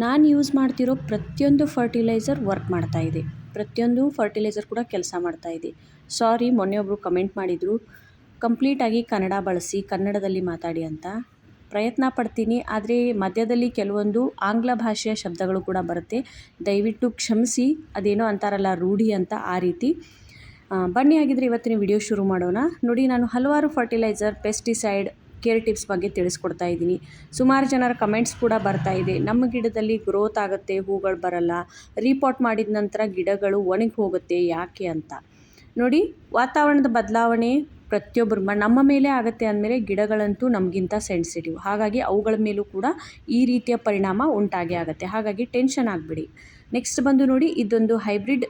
ನಾನು ಯೂಸ್ ಮಾಡ್ತಿರೋ ಪ್ರತಿಯೊಂದು ಫರ್ಟಿಲೈಸರ್ ವರ್ಕ್ ಮಾಡ್ತಾ ಇದೆ. ಪ್ರತಿಯೊಂದು ಫರ್ಟಿಲೈಸರ್ ಕೂಡ ಕೆಲಸ ಮಾಡ್ತಾ ಇದೆ. ಸಾರಿ, ಮೊನ್ನೆ ಒಬ್ಬರು ಕಮೆಂಟ್ ಮಾಡಿದರು, ಕಂಪ್ಲೀಟಾಗಿ ಕನ್ನಡ ಬಳಸಿ, ಕನ್ನಡದಲ್ಲಿ ಮಾತಾಡಿ ಅಂತ. ಪ್ರಯತ್ನ ಪಡ್ತೀನಿ, ಆದರೆ ಮಧ್ಯದಲ್ಲಿ ಕೆಲವೊಂದು ಆಂಗ್ಲ ಭಾಷೆಯ ಶಬ್ದಗಳು ಕೂಡ ಬರುತ್ತೆ. ದಯವಿಟ್ಟು ಕ್ಷಮಿಸಿ, ಅದೇನೋ ಅಂತಾರಲ್ಲ, ರೂಢಿ ಅಂತ ಆ ರೀತಿ. ಬನ್ನಿ ಹಾಗಿದ್ರೆ ಇವತ್ತಿನ ವಿಡಿಯೋ ಶುರು ಮಾಡೋಣ. ನೋಡಿ, ನಾನು ಹಲವಾರು ಫರ್ಟಿಲೈಸರ್, ಪೆಸ್ಟಿಸೈಡ್ ಕೇರ್ ಟಿಪ್ಸ್ ಬಗ್ಗೆ ತಿಳಿಸ್ಕೊಡ್ತಾ ಇದ್ದೀನಿ. ಸುಮಾರು ಜನರ ಕಮೆಂಟ್ಸ್ ಕೂಡ ಬರ್ತಾ ಇದೆ. ನಮ್ಮ ಗಿಡದಲ್ಲಿ ಗ್ರೋತ್ ಆಗುತ್ತೆ, ಹೂಗಳು ಬರಲ್ಲ. ರೀಪಾಟ್ ಮಾಡಿದ ನಂತರ ಗಿಡಗಳು ಒಣಗಿ ಹೋಗುತ್ತೆ, ಯಾಕೆ ಅಂತ. ನೋಡಿ, ವಾತಾವರಣದ ಬದಲಾವಣೆ ಪ್ರತಿಯೊಬ್ಬರು ನಮ್ಮ ಮೇಲೆ ಆಗುತ್ತೆ ಅಂದಮೇಲೆ ಗಿಡಗಳಂತೂ ನಮಗಿಂತ ಸೆನ್ಸಿಟಿವ್ ಹಾಗಾಗಿ ಅವುಗಳ ಮೇಲೂ ಕೂಡ ಈ ರೀತಿಯ ಪರಿಣಾಮ ಉಂಟಾಗೇ ಆಗುತ್ತೆ. ಹಾಗಾಗಿ ಟೆನ್ಷನ್ ಆಗಬೇಡಿ. ನೆಕ್ಸ್ಟ್ ಬಂದು ನೋಡಿ, ಇದೊಂದು ಹೈಬ್ರಿಡ್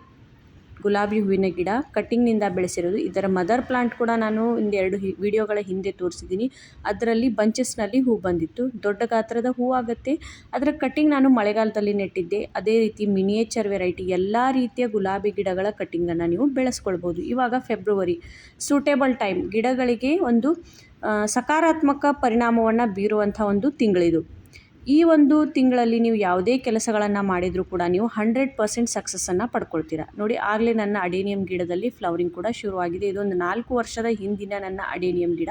ಗುಲಾಬಿ ಹೂವಿನ ಗಿಡ ಕಟ್ಟಿಂಗ್ನಿಂದ ಬೆಳೆಸಿರೋದು. ಇದರ ಮದರ್ ಪ್ಲಾಂಟ್ ಕೂಡ ನಾನು ಒಂದೆರಡು ಎರಡು ವಿಡಿಯೋಗಳ ಹಿಂದೆ ತೋರಿಸಿದ್ದೀನಿ. ಅದರಲ್ಲಿ ಬಂಚಸ್ನಲ್ಲಿ ಹೂ ಬಂದಿತ್ತು. ದೊಡ್ಡ ಗಾತ್ರದ ಹೂ ಆಗುತ್ತೆ. ಅದರ ಕಟ್ಟಿಂಗ್ ನಾನು ಮಳೆಗಾಲದಲ್ಲಿ ನೆಟ್ಟಿದ್ದೆ. ಅದೇ ರೀತಿ ಮಿನಿಯೇಚರ್ ವೆರೈಟಿ ಎಲ್ಲ ರೀತಿಯ ಗುಲಾಬಿ ಗಿಡಗಳ ಕಟ್ಟಿಂಗನ್ನು ನೀವು ಬೆಳೆಸ್ಕೊಳ್ಬೋದು. ಇವಾಗ ಫೆಬ್ರವರಿ ಸೂಟೇಬಲ್ ಟೈಮ್. ಗಿಡಗಳಿಗೆ ಒಂದು ಸಕಾರಾತ್ಮಕ ಪರಿಣಾಮವನ್ನು ಬೀರುವಂಥ ಒಂದು ತಿಂಗಳಿದು. ಈ ಒಂದು ತಿಂಗಳಲ್ಲಿ ನೀವು ಯಾವುದೇ ಕೆಲಸಗಳನ್ನು ಮಾಡಿದರೂ ಕೂಡ ನೀವು ಹಂಡ್ರೆಡ್ ಪರ್ಸೆಂಟ್ ಸಕ್ಸಸ್ಸನ್ನು ಪಡ್ಕೊಳ್ತೀರಾ. ನೋಡಿ, ಆಗಲೇ ನನ್ನ ಅಡೇನಿಯಂ ಗಿಡದಲ್ಲಿ ಫ್ಲವರಿಂಗ್ ಕೂಡ ಶುರುವಾಗಿದೆ. ಇದೊಂದು ನಾಲ್ಕು ವರ್ಷದ ಹಿಂದಿನ ನನ್ನ ಅಡೇನಿಯಂ ಗಿಡ.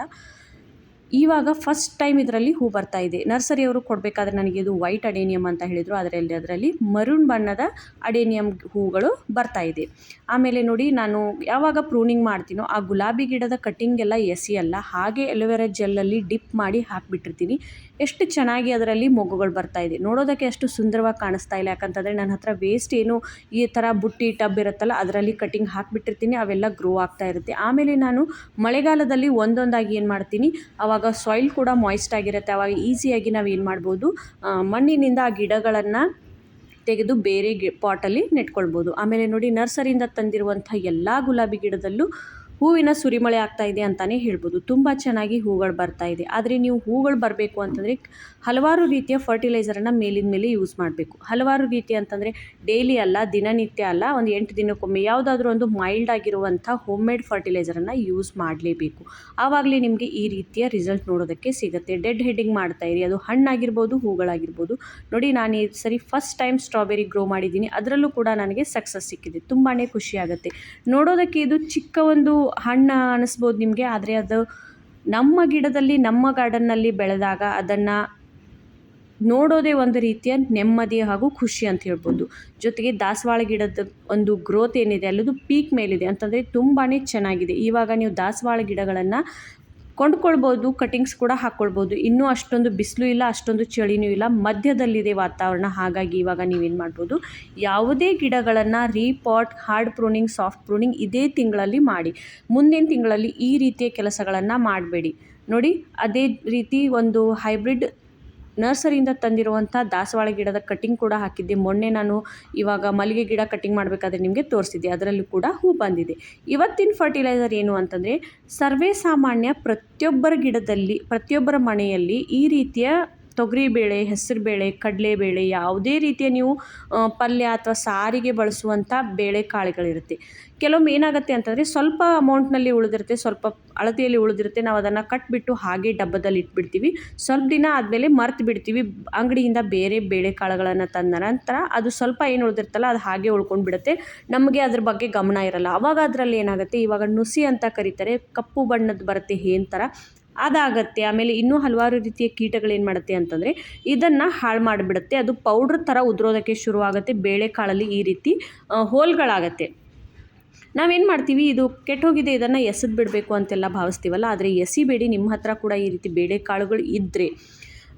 ಇವಾಗ ಫಸ್ಟ್ ಟೈಮ್ ಇದರಲ್ಲಿ ಹೂ ಬರ್ತಾ ಇದೆ. ನರ್ಸರಿಯವರು ಕೊಡಬೇಕಾದ್ರೆ ನನಗೆ ಇದು ವೈಟ್ ಅಡೇನಿಯಂ ಅಂತ ಹೇಳಿದರು. ಅದರಲ್ಲಿ ಅದರಲ್ಲಿ ಮರುಣ್ ಬಣ್ಣದ ಅಡೇನಿಯಂ ಹೂಗಳು ಬರ್ತಾ ಇದೆ. ಆಮೇಲೆ ನೋಡಿ, ನಾನು ಯಾವಾಗ ಪ್ರೂನಿಂಗ್ ಮಾಡ್ತೀನೋ, ಆ ಗುಲಾಬಿ ಗಿಡದ ಕಟ್ಟಿಂಗ್ ಎಲ್ಲ ಎಸೆಯಲ್ಲ ಹಾಗೆ ಎಲೋವೆರಾ ಜೆಲ್ಲಲ್ಲಿ ಡಿಪ್ ಮಾಡಿ ಹಾಕಿಬಿಟ್ಟಿರ್ತೀನಿ. ಎಷ್ಟು ಚೆನ್ನಾಗಿ ಅದರಲ್ಲಿ ಮೊಗ್ಗುಗಳು ಬರ್ತಾ ಇದೆ. ನೋಡೋದಕ್ಕೆ ಅಷ್ಟು ಸುಂದರವಾಗಿ ಕಾಣಿಸ್ತಾ ಇಲ್ಲ. ಯಾಕಂತಂದರೆ ನನ್ನ ಹತ್ರ ವೇಸ್ಟ್ ಏನು ಈ ಥರ ಬುಟ್ಟಿ ಟಬ್ ಇರುತ್ತಲ್ಲ, ಅದರಲ್ಲಿ ಕಟ್ಟಿಂಗ್ ಹಾಕಿಬಿಟ್ಟಿರ್ತೀನಿ. ಅವೆಲ್ಲ ಗ್ರೋ ಆಗ್ತಾ ಇರುತ್ತೆ. ಆಮೇಲೆ ನಾನು ಮಳೆಗಾಲದಲ್ಲಿ ಒಂದೊಂದಾಗಿ ಏನು ಮಾಡ್ತೀನಿ ಆವಾಗ ಸಾಯಿಲ್ ಕೂಡ ಮಾಯ್ಸ್ಟ್ ಆಗಿರುತ್ತೆ ಆವಾಗ ಈಸಿಯಾಗಿ ನಾವು ಏನು ಮಾಡ್ಬೋದು ಮಣ್ಣಿನಿಂದ ಆ ಗಿಡಗಳನ್ನು ತೆಗೆದು ಬೇರೆ ಗಿ ಪಾಟಲ್ಲಿ ನೆಟ್ಕೊಳ್ಬೋದು. ಆಮೇಲೆ ನೋಡಿ, ನರ್ಸರಿಯಿಂದ ತಂದಿರುವಂಥ ಎಲ್ಲ ಗುಲಾಬಿ ಗಿಡದಲ್ಲೂ ಹೂವಿನ ಸುರಿಮಳೆ ಆಗ್ತಾ ಇದೆ ಅಂತಲೇ ಹೇಳ್ಬೋದು. ತುಂಬ ಚೆನ್ನಾಗಿ ಹೂಗಳು ಬರ್ತಾ ಇದೆ. ಆದರೆ ನೀವು ಹೂಗಳು ಬರಬೇಕು ಅಂತಂದರೆ ಹಲವಾರು ರೀತಿಯ ಫರ್ಟಿಲೈಸರನ್ನು ಮೇಲಿನ ಮೇಲೆ ಯೂಸ್ ಮಾಡಬೇಕು. ಹಲವಾರು ರೀತಿ ಅಂತಂದರೆ ಡೈಲಿ ಅಲ್ಲ, ದಿನನಿತ್ಯ ಅಲ್ಲ, ಒಂದು ಎಂಟು ದಿನಕ್ಕೊಮ್ಮೆ ಯಾವುದಾದ್ರೂ ಒಂದು ಮೈಲ್ಡ್ ಆಗಿರುವಂಥ ಹೋಮ್ ಮೇಡ್ ಫರ್ಟಿಲೈಸರನ್ನು ಯೂಸ್ ಮಾಡಲೇಬೇಕು. ಆವಾಗಲೇ ನಿಮಗೆ ಈ ರೀತಿಯ ರಿಸಲ್ಟ್ ನೋಡೋದಕ್ಕೆ ಸಿಗುತ್ತೆ. ಡೆಡ್ ಹೆಡ್ಡಿಂಗ್ ಮಾಡ್ತಾ ಇರಿ. ಅದು ಹಣ್ಣಾಗಿರ್ಬೋದು, ಹೂಗಳಾಗಿರ್ಬೋದು. ನೋಡಿ, ನಾನು ಈ ಸರಿ ಫಸ್ಟ್ ಟೈಮ್ ಸ್ಟ್ರಾಬೆರಿ ಗ್ರೋ ಮಾಡಿದ್ದೀನಿ. ಅದರಲ್ಲೂ ಕೂಡ ನನಗೆ ಸಕ್ಸಸ್ ಸಿಕ್ಕಿದೆ. ತುಂಬಾ ಖುಷಿಯಾಗುತ್ತೆ ನೋಡೋದಕ್ಕೆ ಇದು ಚಿಕ್ಕ ಒಂದು ಹಣ್ಣು ಅನಿಸ್ಬೋದು ನಿಮಗೆ, ಆದರೆ ಅದು ನಮ್ಮ ಗಿಡದಲ್ಲಿ, ನಮ್ಮ ಗಾರ್ಡನ್ನಲ್ಲಿ ಬೆಳೆದಾಗ ಅದನ್ನು ನೋಡೋದೇ ಒಂದು ರೀತಿಯ ನೆಮ್ಮದಿ ಹಾಗೂ ಖುಷಿ ಅಂತ ಹೇಳ್ಬೋದು. ಜೊತೆಗೆ ದಾಸವಾಳ ಗಿಡದ ಒಂದು ಗ್ರೋತ್ ಏನಿದೆ, ಅಲ್ಲದು ಪೀಕ್ ಮೇಲಿದೆ ಅಂತಂದರೆ ತುಂಬಾ ಚೆನ್ನಾಗಿದೆ. ಇವಾಗ ನೀವು ದಾಸವಾಳ ಗಿಡಗಳನ್ನು ಕೊಂಡ್ಕೊಳ್ಬೋದು, ಕಟಿಂಗ್ಸ್ ಕೂಡ ಹಾಕ್ಕೊಳ್ಬೋದು ಇನ್ನೂ ಅಷ್ಟೊಂದು ಬಿಸಿಲು ಇಲ್ಲ, ಅಷ್ಟೊಂದು ಚಳಿನೂ ಇಲ್ಲ. ಮಧ್ಯದಲ್ಲಿದೆ ವಾತಾವರಣ, ಹಾಗಾಗಿ ಇವಾಗ ನೀವೇನು ಮಾಡ್ಬೋದು? ಯಾವುದೇ ಗಿಡಗಳನ್ನು repot hard pruning soft pruning ಇದೇ ತಿಂಗಳಲ್ಲಿ ಮಾಡಿ. ಮುಂದಿನ ತಿಂಗಳಲ್ಲಿ ಈ ರೀತಿಯ ಕೆಲಸಗಳನ್ನು ಮಾಡಬೇಡಿ. ನೋಡಿ, ಅದೇ ರೀತಿ ಒಂದು ಹೈಬ್ರಿಡ್ ನರ್ಸರಿಯಿಂದ ತಂದಿರುವಂಥ ದಾಸವಾಳ ಗಿಡದ ಕಟ್ಟಿಂಗ್ ಕೂಡ ಹಾಕಿದ್ದೆ. ಮೊನ್ನೆ ನಾನು ಇವಾಗ ಮಲ್ಲಿಗೆ ಗಿಡ ಕಟಿಂಗ್ ಮಾಡಬೇಕಾದ್ರೆ ನಿಮಗೆ ತೋರಿಸಿದ್ದೆ. ಅದರಲ್ಲೂ ಕೂಡ ಹೂ ಬಂದಿದೆ. ಇವತ್ತಿನ ಫರ್ಟಿಲೈಸರ್ ಏನು ಅಂತಂದರೆ ಸರ್ವೇ ಸಾಮಾನ್ಯ ಪ್ರತಿಯೊಬ್ಬರ ಗಿಡದಲ್ಲಿ, ಪ್ರತಿಯೊಬ್ಬರ ಮನೆಯಲ್ಲಿ ಈ ರೀತಿಯ ತೊಗರಿಬೇಳೆ, ಹೆಸರುಬೇಳೆ, ಕಡಲೆಬೇಳೆ ಯಾವುದೇ ರೀತಿಯ ನೀವು ಪಲ್ಯ ಅಥವಾ ಸಾರಿಗೆ ಬಳಸುವಂಥ ಬೇಳೆ ಕಾಳುಗಳಿರುತ್ತೆ ಕೆಲವೊಮ್ಮೆ ಏನಾಗುತ್ತೆ ಅಂತಂದರೆ ಸ್ವಲ್ಪ ಅಮೌಂಟ್ನಲ್ಲಿ ಉಳಿದಿರುತ್ತೆ, ಸ್ವಲ್ಪ ಅಳತೆಯಲ್ಲಿ ಉಳಿದಿರುತ್ತೆ, ನಾವು ಅದನ್ನು ಕಟ್ಬಿಟ್ಟು ಹಾಗೆ ಡಬ್ಬದಲ್ಲಿ ಇಟ್ಬಿಡ್ತೀವಿ. ಸ್ವಲ್ಪ ದಿನ ಆದಮೇಲೆ ಮರ್ತು ಬಿಡ್ತೀವಿ. ಅಂಗಡಿಯಿಂದ ಬೇರೆ ಬೇಳೆ ಕಾಳುಗಳನ್ನು ತಂದ ನಂತರ ಅದು ಸ್ವಲ್ಪ ಏನು ಉಳಿದಿರ್ತಲ್ಲ ಅದು ಹಾಗೆ ಉಳ್ಕೊಂಡು ಬಿಡುತ್ತೆ. ನಮಗೆ ಅದ್ರ ಬಗ್ಗೆ ಗಮನ ಇರಲ್ಲ. ಅವಾಗ ಅದರಲ್ಲಿ ಏನಾಗುತ್ತೆ? ಇವಾಗ ನುಸಿ ಅಂತ ಕರೀತಾರೆ. ಕಪ್ಪು ಬಣ್ಣದ ಬರುತ್ತೆ ಏನ್ ಥರ ಅದಾಗತ್ತೆ. ಆಮೇಲೆ ಇನ್ನೂ ಹಲವಾರು ರೀತಿಯ ಕೀಟಗಳು ಏನು ಮಾಡುತ್ತೆ ಅಂತಂದರೆ, ಇದನ್ನು ಹಾಳು ಮಾಡಿಬಿಡುತ್ತೆ. ಅದು ಪೌಡ್ರ್ ಥರ ಉದುರೋದಕ್ಕೆ ಶುರುವಾಗುತ್ತೆ. ಬೇಳೆಕಾಳಲ್ಲಿ ಈ ರೀತಿ ಹೋಲ್ಗಳಾಗತ್ತೆ. ನಾವೇನು ಮಾಡ್ತೀವಿ? ಇದು ಕೆಟ್ಟೋಗಿದೆ, ಇದನ್ನು ಎಸೆದು ಬಿಡಬೇಕು ಅಂತೆಲ್ಲ ಭಾವಿಸ್ತೀವಲ್ಲ, ಆದರೆ ಎಸಿಬೇಡಿ. ನಿಮ್ಮ ಹತ್ರ ಕೂಡ ಈ ರೀತಿ ಬೇಳೆಕಾಳುಗಳು ಇದ್ದರೆ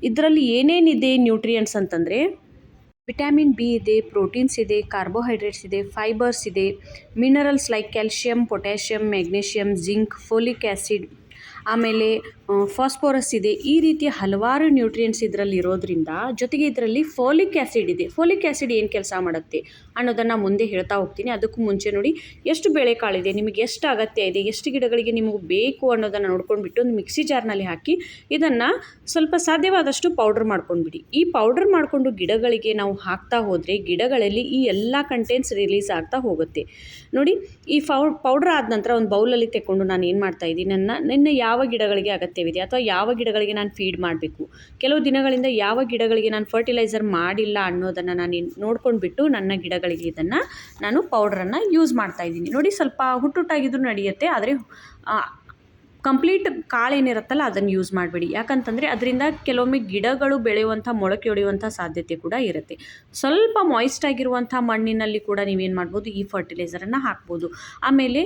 ಇದರಲ್ಲಿ ಏನೇನಿದೆ ನ್ಯೂಟ್ರಿಯೆಂಟ್ಸ್ ಅಂತಂದರೆ, ವಿಟಮಿನ್ ಬಿ ಇದೆ, ಪ್ರೋಟೀನ್ಸ್ ಇದೆ, ಕಾರ್ಬೋಹೈಡ್ರೇಟ್ಸ್ ಇದೆ, ಫೈಬರ್ಸ್ ಇದೆ, minerals like calcium, potassium magnesium zinc, folic acid ಆಮೇಲೆ ಫಾಸ್ಫೋರಸ್ ಇದೆ. ಈ ರೀತಿಯ ಹಲವಾರು ನ್ಯೂಟ್ರಿಯೆಂಟ್ಸ್ ಇದರಲ್ಲಿ ಇರೋದ್ರಿಂದ ಜೊತೆಗೆ ಇದರಲ್ಲಿ ಫೋಲಿಕ್ ಆ್ಯಸಿಡ್ ಇದೆ. ಫೋಲಿಕ್ ಆ್ಯಸಿಡ್ ಏನು ಕೆಲಸ ಮಾಡುತ್ತೆ ಅನ್ನೋದನ್ನು ಮುಂದೆ ಹೇಳ್ತಾ ಹೋಗ್ತೀನಿ. ಅದಕ್ಕೂ ಮುಂಚೆ ನೋಡಿ, ಎಷ್ಟು ಬೇಳೆಕಾಳಿದೆ, ನಿಮಗೆ ಎಷ್ಟು ಅಗತ್ಯ ಇದೆ, ಎಷ್ಟು ಗಿಡಗಳಿಗೆ ನಿಮಗೆ ಬೇಕು ಅನ್ನೋದನ್ನು ನೋಡ್ಕೊಂಡ್ಬಿಟ್ಟು ಒಂದು ಮಿಕ್ಸಿ ಜಾರ್ನಲ್ಲಿ ಹಾಕಿ ಇದನ್ನು ಸ್ವಲ್ಪ ಸಾಧ್ಯವಾದಷ್ಟು ಪೌಡ್ರ್ ಮಾಡ್ಕೊಂಡ್ಬಿಡಿ. ಈ ಪೌಡ್ರ್ ಮಾಡಿಕೊಂಡು ಗಿಡಗಳಿಗೆ ನಾವು ಹಾಕ್ತಾ ಹೋದರೆ ಗಿಡಗಳಲ್ಲಿ ಈ ಎಲ್ಲ ಕಂಟೆಂಟ್ಸ್ ರಿಲೀಸ್ ಆಗ್ತಾ ಹೋಗುತ್ತೆ. ನೋಡಿ, ಈ ಪೌಡ್ರ್ ಆದ ನಂತರ ಒಂದು ಬೌಲಲ್ಲಿ ತೆಕ್ಕೊಂಡು ನಾನು ಏನು ಮಾಡ್ತಾ ಇದ್ದೀನಿ, ನನ್ನ, ನಿನ್ನೆ ಯಾವ ಗಿಡಗಳಿಗೆ ಅಗತ್ಯ ಅಗತ್ಯವಿದೆ ಅಥವಾ ಯಾವ ಗಿಡಗಳಿಗೆ ನಾನು ಫೀಡ್ ಮಾಡಬೇಕು? ಕೆಲವು ದಿನಗಳಿಂದ ಯಾವ ಗಿಡಗಳಿಗೆ ನಾನು ಫರ್ಟಿಲೈಸರ್ ಮಾಡಿಲ್ಲ ಅನ್ನೋದನ್ನು ನಾನು ನೋಡ್ಕೊಂಡ್ಬಿಟ್ಟು ನನ್ನ ಗಿಡಗಳಿಗೆ ಇದನ್ನು ನಾನು ಪೌಡ್ರನ್ನು ಯೂಸ್ ಮಾಡ್ತಾ ಇದ್ದೀನಿ. ನೋಡಿ ಸ್ವಲ್ಪ ಹುಟ್ಟುಟ್ಟಾಗಿದ್ದರೂ ನಡೆಯುತ್ತೆ, ಆದರೆ ಕಂಪ್ಲೀಟ್ ಕಾಳು ಏನಿರುತ್ತಲ್ಲ ಅದನ್ನು ಯೂಸ್ ಮಾಡಬೇಡಿ. ಯಾಕಂತಂದರೆ ಅದರಿಂದ ಕೆಲವೊಮ್ಮೆ ಗಿಡಗಳು ಬೆಳೆಯುವಂಥ, ಮೊಳಕೆ ಹೊಡೆಯುವಂಥ ಸಾಧ್ಯತೆ ಕೂಡ ಇರುತ್ತೆ. ಸ್ವಲ್ಪ ಮಾಯ್ಸ್ಟ್ ಆಗಿರುವಂಥ ಮಣ್ಣಿನಲ್ಲಿ ಕೂಡ ನೀವೇನು ಮಾಡ್ಬೋದು, ಈ ಫರ್ಟಿಲೈಸರನ್ನು ಹಾಕ್ಬೋದು. ಆಮೇಲೆ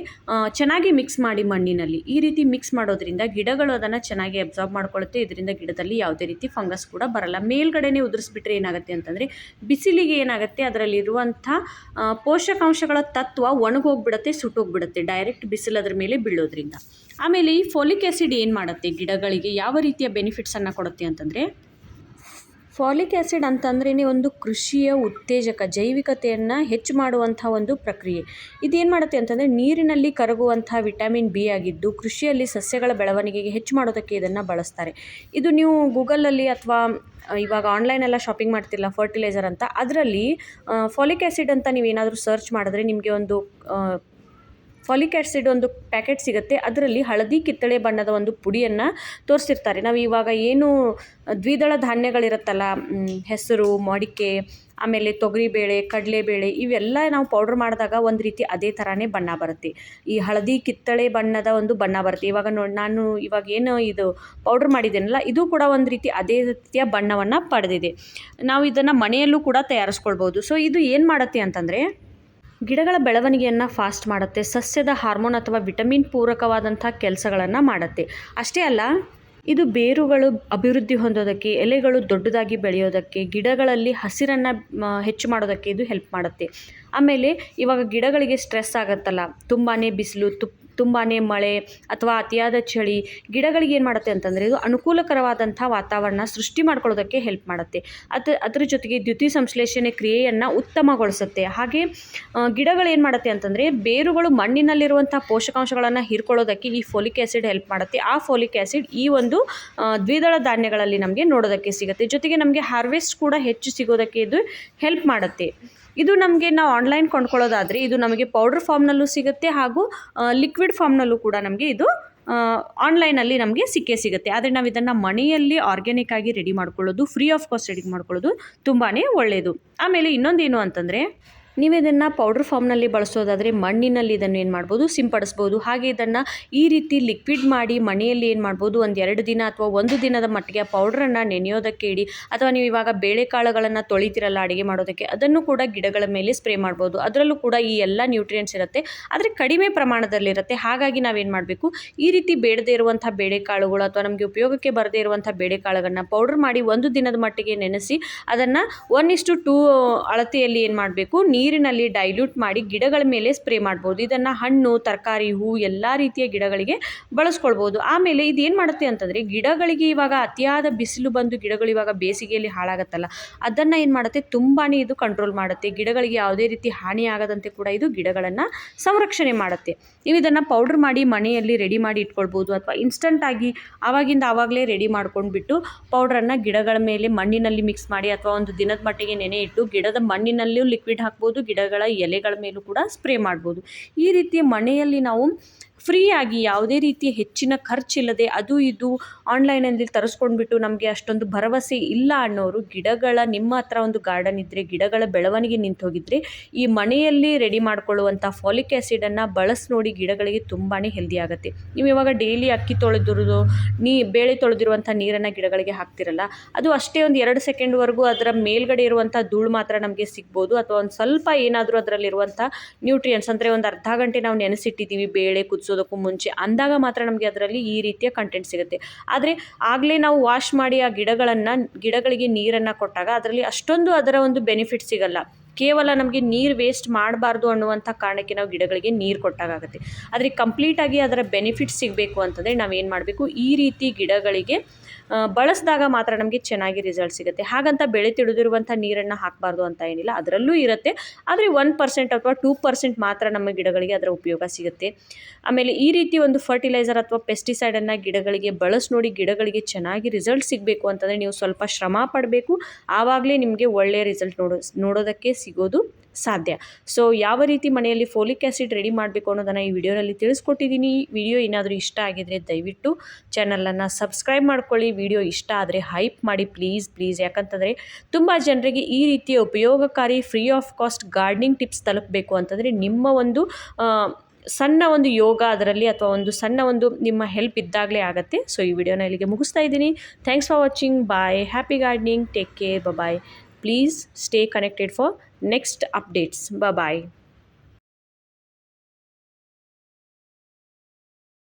ಚೆನ್ನಾಗಿ ಮಿಕ್ಸ್ ಮಾಡಿ ಮಣ್ಣಿನಲ್ಲಿ. ಈ ರೀತಿ ಮಿಕ್ಸ್ ಮಾಡೋದ್ರಿಂದ ಗಿಡಗಳು ಅದನ್ನು ಚೆನ್ನಾಗಿ ಅಬ್ಸಾರ್ಬ್ ಮಾಡ್ಕೊಳ್ಳುತ್ತೆ. ಇದರಿಂದ ಗಿಡದಲ್ಲಿ ಯಾವುದೇ ರೀತಿ ಫಂಗಸ್ ಕೂಡ ಬರಲ್ಲ. ಮೇಲ್ಗಡೆನೇ ಉದುರಿಸ್ಬಿಟ್ರೆ ಏನಾಗುತ್ತೆ ಅಂತಂದರೆ, ಬಿಸಿಲಿಗೆ ಏನಾಗುತ್ತೆ, ಅದರಲ್ಲಿರುವಂಥ ಪೋಷಕಾಂಶಗಳ ತತ್ವ ಒಣಗೋಗ್ಬಿಡುತ್ತೆ, ಸುಟ್ಟೋಗ್ಬಿಡುತ್ತೆ ಡೈರೆಕ್ಟ್ ಬಿಸಿಲು ಅದರ ಮೇಲೆ ಬೀಳೋದ್ರಿಂದ. ಆಮೇಲೆ ಈ ಫೋಲಿಕ್ ಆ್ಯಸಿಡ್ ಏನು ಮಾಡುತ್ತೆ ಗಿಡಗಳಿಗೆ? ಯಾವ ರೀತಿಯ ಬೆನಿಫಿಟ್ಸನ್ನು ಕೊಡುತ್ತೆ ಅಂತಂದರೆ? ಫಾಲಿಕ್ ಆ್ಯಸಿಡ್ ಅಂತಂದ್ರೇ ಒಂದು ಕೃಷಿಯ ಉತ್ತೇಜಕ, ಜೈವಿಕತೆಯನ್ನು ಹೆಚ್ಚು ಮಾಡುವಂಥ ಒಂದು ಪ್ರಕ್ರಿಯೆ. ಇದೇನು ಮಾಡುತ್ತೆ ಅಂತಂದರೆ ನೀರಿನಲ್ಲಿ ಕರಗುವಂಥ ವಿಟಮಿನ್ ಬಿ ಆಗಿದ್ದು ಕೃಷಿಯಲ್ಲಿ ಸಸ್ಯಗಳ ಬೆಳವಣಿಗೆಗೆ ಹೆಚ್ಚು ಮಾಡೋದಕ್ಕೆ ಇದನ್ನು ಬಳಸ್ತಾರೆ. ಇದು ನೀವು ಗೂಗಲಲ್ಲಿ ಅಥವಾ ಇವಾಗ ಆನ್ಲೈನೆಲ್ಲ ಶಾಪಿಂಗ್ ಮಾಡ್ತಿಲ್ಲ ಫರ್ಟಿಲೈಸರ್ ಅಂತ, ಅದರಲ್ಲಿ ಫಾಲಿಕ್ ಆ್ಯಸಿಡ್ ಅಂತ ನೀವೇನಾದರೂ ಸರ್ಚ್ ಮಾಡಿದ್ರೆ ನಿಮಗೆ ಒಂದು ಫಾಲಿಕ್ ಆ್ಯಸಿಡ್ ಒಂದು ಪ್ಯಾಕೆಟ್ ಸಿಗುತ್ತೆ. ಅದರಲ್ಲಿ ಹಳದಿ ಕಿತ್ತಳೆ ಬಣ್ಣದ ಒಂದು ಪುಡಿಯನ್ನು ತೋರಿಸಿರ್ತಾರೆ. ನಾವು ಇವಾಗ ಏನು ದ್ವಿದಳ ಧಾನ್ಯಗಳಿರುತ್ತಲ್ಲ ಹೆಸರು, ಮಡಿಕೆ, ಆಮೇಲೆ ತೊಗರಿಬೇಳೆ, ಕಡಲೆಬೇಳೆ ಇವೆಲ್ಲ ನಾವು ಪೌಡ್ರ್ ಮಾಡಿದಾಗ ಒಂದು ರೀತಿ ಅದೇ ಥರನೇ ಬಣ್ಣ ಬರುತ್ತೆ. ಈ ಹಳದಿ ಕಿತ್ತಳೆ ಬಣ್ಣದ ಒಂದು ಬಣ್ಣ ಬರುತ್ತೆ. ಇವಾಗ ನೋಡಿ, ನಾನು ಇವಾಗ ಏನು ಇದು ಪೌಡ್ರ್ ಮಾಡಿದ್ದೇನಲ್ಲ, ಇದು ಕೂಡ ಒಂದು ರೀತಿ ಅದೇ ರೀತಿಯ ಬಣ್ಣವನ್ನು ಪಡೆದಿದೆ. ನಾವು ಇದನ್ನು ಮನೆಯಲ್ಲೂ ಕೂಡ ತಯಾರಿಸ್ಕೊಳ್ಬೋದು. ಸೊ ಇದು ಏನು ಮಾಡುತ್ತೆ ಅಂತಂದರೆ ಗಿಡಗಳ ಬೆಳವಣಿಗೆಯನ್ನು ಫಾಸ್ಟ್ ಮಾಡುತ್ತೆ, ಸಸ್ಯದ ಹಾರ್ಮೋನ್ ಅಥವಾ ವಿಟಮಿನ್ ಪೂರಕವಾದಂಥ ಕೆಲಸಗಳನ್ನು ಮಾಡುತ್ತೆ. ಅಷ್ಟೇ ಅಲ್ಲ, ಇದು ಬೇರುಗಳು ಅಭಿವೃದ್ಧಿ ಹೊಂದೋದಕ್ಕೆ, ಎಲೆಗಳು ದೊಡ್ಡದಾಗಿ ಬೆಳೆಯೋದಕ್ಕೆ, ಗಿಡಗಳಲ್ಲಿ ಹಸಿರನ್ನು ಹೆಚ್ಚು ಮಾಡೋದಕ್ಕೆ ಇದು ಹೆಲ್ಪ್ ಮಾಡುತ್ತೆ. ಆಮೇಲೆ ಇವಾಗ ಗಿಡಗಳಿಗೆ ಸ್ಟ್ರೆಸ್ ಆಗುತ್ತಲ್ಲ ತುಂಬಾ ಬಿಸಿಲು, ತುಪ್ ತುಂಬಾ ಮಳೆ ಅಥವಾ ಅತಿಯಾದ ಚಳಿ, ಗಿಡಗಳಿಗೆ ಏನು ಮಾಡುತ್ತೆ ಅಂತಂದರೆ ಇದು ಅನುಕೂಲಕರವಾದಂಥ ವಾತಾವರಣ ಸೃಷ್ಟಿ ಮಾಡ್ಕೊಳ್ಳೋದಕ್ಕೆ ಹೆಲ್ಪ್ ಮಾಡುತ್ತೆ. ಅದು, ಅದ್ರ ಜೊತೆಗೆ ದ್ಯುತಿ ಸಂಶ್ಲೇಷಣೆ ಕ್ರಿಯೆಯನ್ನು ಉತ್ತಮಗೊಳಿಸುತ್ತೆ. ಹಾಗೆ ಗಿಡಗಳು ಏನು ಮಾಡುತ್ತೆ ಅಂತಂದರೆ ಬೇರುಗಳು ಮಣ್ಣಿನಲ್ಲಿರುವಂಥ ಪೋಷಕಾಂಶಗಳನ್ನು ಹೀರ್ಕೊಳ್ಳೋದಕ್ಕೆ ಈ ಫೋಲಿಕ್ ಆ್ಯಸಿಡ್ ಹೆಲ್ಪ್ ಮಾಡುತ್ತೆ. ಆ ಫೋಲಿಕ್ ಆ್ಯಸಿಡ್ ಈ ಒಂದು ದ್ವಿದಳ ಧಾನ್ಯಗಳಲ್ಲಿ ನಮಗೆ ನೋಡೋದಕ್ಕೆ ಸಿಗುತ್ತೆ. ಜೊತೆಗೆ ನಮಗೆ ಹಾರ್ವೆಸ್ಟ್ ಕೂಡ ಹೆಚ್ಚು ಸಿಗೋದಕ್ಕೆ ಇದು ಹೆಲ್ಪ್ ಮಾಡುತ್ತೆ. ಇದು ನಮಗೆ ನಾವು ಆನ್ಲೈನ್ ಕೊಂಡ್ಕೊಳ್ಳೋದಾದರೆ ಇದು ನಮಗೆ ಪೌಡರ್ ಫಾರ್ಮ್ನಲ್ಲೂ ಸಿಗುತ್ತೆ ಹಾಗೂ ಲಿಕ್ವಿಡ್ ಫಾರ್ಮ್ನಲ್ಲೂ ಕೂಡ ನಮಗೆ ಇದು ಆನ್ಲೈನಲ್ಲಿ ನಮಗೆ ಸಿಕ್ಕೇ ಸಿಗುತ್ತೆ. ಆದರೆ ನಾವು ಇದನ್ನು ಮನೆಯಲ್ಲಿ ಆರ್ಗ್ಯಾನಿಕ್ ಆಗಿ ರೆಡಿ ಮಾಡ್ಕೊಳ್ಳೋದು ಫ್ರೀ ಆಫ್ ಕಾಸ್ಟ್ ರೆಡಿ ಮಾಡ್ಕೊಳ್ಳೋದು ತುಂಬಾ ಒಳ್ಳೆಯದು ಆಮೇಲೆ ಇನ್ನೊಂದೇನು ಅಂತಂದರೆ ನೀವು ಇದನ್ನು ಪೌಡ್ರ್ ಫಾರ್ಮ್ನಲ್ಲಿ ಬಳಸೋದಾದರೆ ಮಣ್ಣಿನಲ್ಲಿ ಇದನ್ನು ಏನು ಮಾಡ್ಬೋದು? ಸಿಂಪಡಿಸ್ಬೋದು. ಹಾಗೆ ಇದನ್ನು ಈ ರೀತಿ ಲಿಕ್ವಿಡ್ ಮಾಡಿ ಮನೆಯಲ್ಲಿ ಏನು ಮಾಡ್ಬೋದು? ಒಂದು ಎರಡು ದಿನ ಅಥವಾ ಒಂದು ದಿನದ ಮಟ್ಟಿಗೆ ಆ ಪೌಡ್ರನ್ನು ನೆನೆಯೋದಕ್ಕೆ ಇಡಿ. ಅಥವಾ ನೀವು ಇವಾಗ ಬೇಳೆಕಾಳುಗಳನ್ನು ತೊಳಿತಿರಲ್ಲ ಅಡುಗೆ ಮಾಡೋದಕ್ಕೆ, ಅದನ್ನು ಕೂಡ ಗಿಡಗಳ ಮೇಲೆ ಸ್ಪ್ರೇ ಮಾಡ್ಬೋದು. ಅದರಲ್ಲೂ ಕೂಡ ಈ ಎಲ್ಲ ನ್ಯೂಟ್ರಿಯೆಂಟ್ಸ್ ಇರುತ್ತೆ. ಆದರೆ ಕಡಿಮೆ ಪ್ರಮಾಣದಲ್ಲಿರುತ್ತೆ ಹಾಗಾಗಿ ನಾವೇನು ಮಾಡಬೇಕು? ಈ ರೀತಿ ಬೇಡದೇ ಇರುವಂಥ ಬೇಳೆಕಾಳುಗಳು ಅಥವಾ ನಮಗೆ ಉಪಯೋಗಕ್ಕೆ ಬರದೇ ಇರುವಂಥ ಬೇಳೆಕಾಳುಗಳನ್ನ ಪೌಡ್ರ್ ಮಾಡಿ ಒಂದು ದಿನದ ಮಟ್ಟಿಗೆ ನೆನೆಸಿ ಅದನ್ನು ಒನ್ ಇಷ್ಟು ಟೂ ಅಳತೆಯಲ್ಲಿ ಏನು ಮಾಡಬೇಕು? ನೀರಿನಲ್ಲಿ ಡೈಲ್ಯೂಟ್ ಮಾಡಿ ಗಿಡಗಳ ಮೇಲೆ ಸ್ಪ್ರೇ ಮಾಡ್ಬೋದು. ಇದನ್ನು ಹಣ್ಣು, ತರಕಾರಿ, ಹೂ ಎಲ್ಲ ರೀತಿಯ ಗಿಡಗಳಿಗೆ ಬಳಸ್ಕೊಳ್ಬೋದು. ಆಮೇಲೆ ಇದು ಏನು ಮಾಡುತ್ತೆ ಅಂತಂದರೆ ಗಿಡಗಳಿಗೆ ಇವಾಗ ಅತಿಯಾದ ಬಿಸಿಲು ಬಂದು ಗಿಡಗಳು ಇವಾಗ ಬೇಸಿಗೆಯಲ್ಲಿ ಹಾಳಾಗತ್ತಲ್ಲ, ಅದನ್ನು ಏನು ಮಾಡುತ್ತೆ? ತುಂಬಾ ಇದು ಕಂಟ್ರೋಲ್ ಮಾಡುತ್ತೆ. ಗಿಡಗಳಿಗೆ ಯಾವುದೇ ರೀತಿ ಹಾನಿ ಆಗದಂತೆ ಕೂಡ ಇದು ಗಿಡಗಳನ್ನು ಸಂರಕ್ಷಣೆ ಮಾಡುತ್ತೆ. ನೀವು ಇದನ್ನು ಪೌಡ್ರ್ ಮಾಡಿ ಮನೆಯಲ್ಲಿ ರೆಡಿ ಮಾಡಿ ಇಟ್ಕೊಳ್ಬೋದು ಅಥವಾ ಇನ್ಸ್ಟಂಟಾಗಿ ಆವಾಗಿಂದ ಆವಾಗಲೇ ರೆಡಿ ಮಾಡ್ಕೊಂಡ್ಬಿಟ್ಟು ಪೌಡ್ರನ್ನು ಗಿಡಗಳ ಮೇಲೆ ಮಣ್ಣಿನಲ್ಲಿ ಮಿಕ್ಸ್ ಮಾಡಿ ಅಥವಾ ಒಂದು ದಿನದ ಮಟ್ಟಿಗೆ ನೆನೆ ಇಟ್ಟು ಗಿಡದ ಮಣ್ಣಿನಲ್ಲಿಯೂ ಲಿಕ್ವಿಡ್ ಹಾಕ್ಬೋದು. ಗಿಡಗಳ ಎಲೆಗಳ ಮೇಲೂ ಕೂಡ ಸ್ಪ್ರೇ ಮಾಡ್ಬೋದು. ಈ ರೀತಿ ಮನೆಯಲ್ಲಿ ನಾವು ಫ್ರೀಯಾಗಿ ಯಾವುದೇ ರೀತಿಯ ಹೆಚ್ಚಿನ ಖರ್ಚಿಲ್ಲದೆ ಅದು ಇದು ಆನ್ಲೈನಲ್ಲಿ ತರಿಸ್ಕೊಂಡ್ಬಿಟ್ಟು ನಮಗೆ ಅಷ್ಟೊಂದು ಭರವಸೆ ಇಲ್ಲ ಅನ್ನೋರು ಗಿಡಗಳ ನಿಮ್ಮ ಹತ್ರ ಒಂದು ಗಾರ್ಡನ್ ಇದ್ದರೆ ಗಿಡಗಳ ಬೆಳವಣಿಗೆ ನಿಂತು ಹೋಗಿದ್ರೆ ಈ ಮನೆಯಲ್ಲಿ ರೆಡಿ ಮಾಡಿಕೊಳ್ಳುವಂಥ ಫಾಲಿಕ್ ಆ್ಯಸಿಡನ್ನು ಬಳಸಿ ನೋಡಿ ಗಿಡಗಳಿಗೆ ತುಂಬಾ ಹೆಲ್ದಿ ಆಗುತ್ತೆ. ನೀವು ಇವಾಗ ಡೈಲಿ ಅಕ್ಕಿ ತೊಳೆದಿರೋದು, ನೀ ಬೇಳೆ ತೊಳೆದಿರುವಂಥ ನೀರನ್ನು ಗಿಡಗಳಿಗೆ ಹಾಕ್ತಿರಲ್ಲ, ಅದು ಅಷ್ಟೇ ಒಂದು ಎರಡು ಸೆಕೆಂಡ್ವರೆಗೂ ಅದರ ಮೇಲ್ಗಡೆ ಇರುವಂಥ ಧೂಳು ಮಾತ್ರ ನಮಗೆ ಸಿಗ್ಬೋದು. ಅಥವಾ ಒಂದು ಸ್ವಲ್ಪ ಏನಾದರೂ ಅದರಲ್ಲಿರುವಂಥ ನ್ಯೂಟ್ರಿಯೆಂಟ್ಸ್ ಅಂದರೆ ಒಂದು ಅರ್ಧ ಗಂಟೆ ನಾವು ನೆನೆಸಿಟ್ಟಿದ್ದೀವಿ, ಬೇಳೆ ಕುದಿಸೋದಕ್ಕೂ ಮುಂಚೆ ಅಂದಾಗ ಮಾತ್ರ ನಮಗೆ ಅದರಲ್ಲಿ ಈ ರೀತಿಯ ಕಂಟೆಂಟ್ ಸಿಗುತ್ತೆ. ಆದರೆ ಆಗಲೇ ನಾವು ವಾಶ್ ಮಾಡಿ ಆ ಗಿಡಗಳನ್ನು, ಗಿಡಗಳಿಗೆ ನೀರನ್ನು ಕೊಟ್ಟಾಗ ಅದರಲ್ಲಿ ಅಷ್ಟೊಂದು ಅದರ ಒಂದು ಬೆನಿಫಿಟ್ ಸಿಗಲ್ಲ. ಕೇವಲ ನಮಗೆ ನೀರು ವೇಸ್ಟ್ ಮಾಡಬಾರ್ದು ಅನ್ನುವಂಥ ಕಾರಣಕ್ಕೆ ನಾವು ಗಿಡಗಳಿಗೆ ನೀರು ಕೊಟ್ಟಾಗುತ್ತೆ ಆದರೆ ಕಂಪ್ಲೀಟಾಗಿ ಅದರ ಬೆನಿಫಿಟ್ ಸಿಗಬೇಕು ಅಂತಂದರೆ ನಾವೇನು ಮಾಡಬೇಕು? ಈ ರೀತಿ ಗಿಡಗಳಿಗೆ ಬಳಸಿದಾಗ ಮಾತ್ರ ನಮಗೆ ಚೆನ್ನಾಗಿ ರಿಸಲ್ಟ್ ಸಿಗುತ್ತೆ. ಹಾಗಂತ ಬೆಳೆ ತಿಳಿದಿರುವಂಥ ನೀರನ್ನು ಹಾಕಬಾರ್ದು ಅಂತ ಏನಿಲ್ಲ. ಅದರಲ್ಲೂ ಇರುತ್ತೆ. ಆದರೆ ಒನ್ ಪರ್ಸೆಂಟ್ ಅಥವಾ ಟೂ ಪರ್ಸೆಂಟ್ ಮಾತ್ರ ನಮ್ಮ ಗಿಡಗಳಿಗೆ ಅದರ ಉಪಯೋಗ ಸಿಗುತ್ತೆ. ಆಮೇಲೆ ಈ ರೀತಿ ಒಂದು ಫರ್ಟಿಲೈಸರ್ ಅಥವಾ ಪೆಸ್ಟಿಸೈಡನ್ನು ಗಿಡಗಳಿಗೆ ಬಳಸಿ ನೋಡಿ ಗಿಡಗಳಿಗೆ ಚೆನ್ನಾಗಿ ರಿಸಲ್ಟ್ ಸಿಗಬೇಕು ಅಂತಂದರೆ ನೀವು ಸ್ವಲ್ಪ ಶ್ರಮ ಪಡಬೇಕು. ಆವಾಗಲೇ ನಿಮಗೆ ಒಳ್ಳೆಯ ರಿಸಲ್ಟ್ ನೋಡೋ, ನೋಡೋದಕ್ಕೆ ಸಿಗೋದು ಸಾಧ್ಯ. ಸೊ ಯಾವ ರೀತಿ ಮನೆಯಲ್ಲಿ ಫೋಲಿಕ್ ಆ್ಯಸಿಡ್ ರೆಡಿ ಮಾಡಬೇಕು ಅನ್ನೋದನ್ನು ಈ ವಿಡಿಯೋನಲ್ಲಿ ತಿಳಿಸ್ಕೊಟ್ಟಿದ್ದೀನಿ. ವಿಡಿಯೋ ಏನಾದರೂ ಇಷ್ಟ ಆಗಿದರೆ ದಯವಿಟ್ಟು ಚಾನಲನ್ನು ಸಬ್ಸ್ಕ್ರೈಬ್ ಮಾಡ್ಕೊಳ್ಳಿ. ವಿಡಿಯೋ ಇಷ್ಟ ಆದರೆ ಹೈಪ್ ಮಾಡಿ ಪ್ಲೀಸ್ ಪ್ಲೀಸ್ ಯಾಕಂತಂದರೆ ತುಂಬ ಜನರಿಗೆ ಈ ರೀತಿಯ ಉಪಯೋಗಕಾರಿ free of cost gardening tips ತಲುಪಬೇಕು ಅಂತಂದರೆ ನಿಮ್ಮ ಒಂದು ಸಣ್ಣ ಒಂದು ಯೋಗ ಅದರಲ್ಲಿ ಅಥವಾ ಒಂದು ಸಣ್ಣ ಒಂದು ನಿಮ್ಮ ಹೆಲ್ಪ್ ಇದ್ದಾಗಲೇ ಆಗುತ್ತೆ. ಸೊ ಈ ವಿಡಿಯೋನ ಇಲ್ಲಿಗೆ ಮುಗಿಸ್ತಾ ಇದ್ದೀನಿ. Thanks for watching bye happy gardening take care bye please stay connected for next updates bye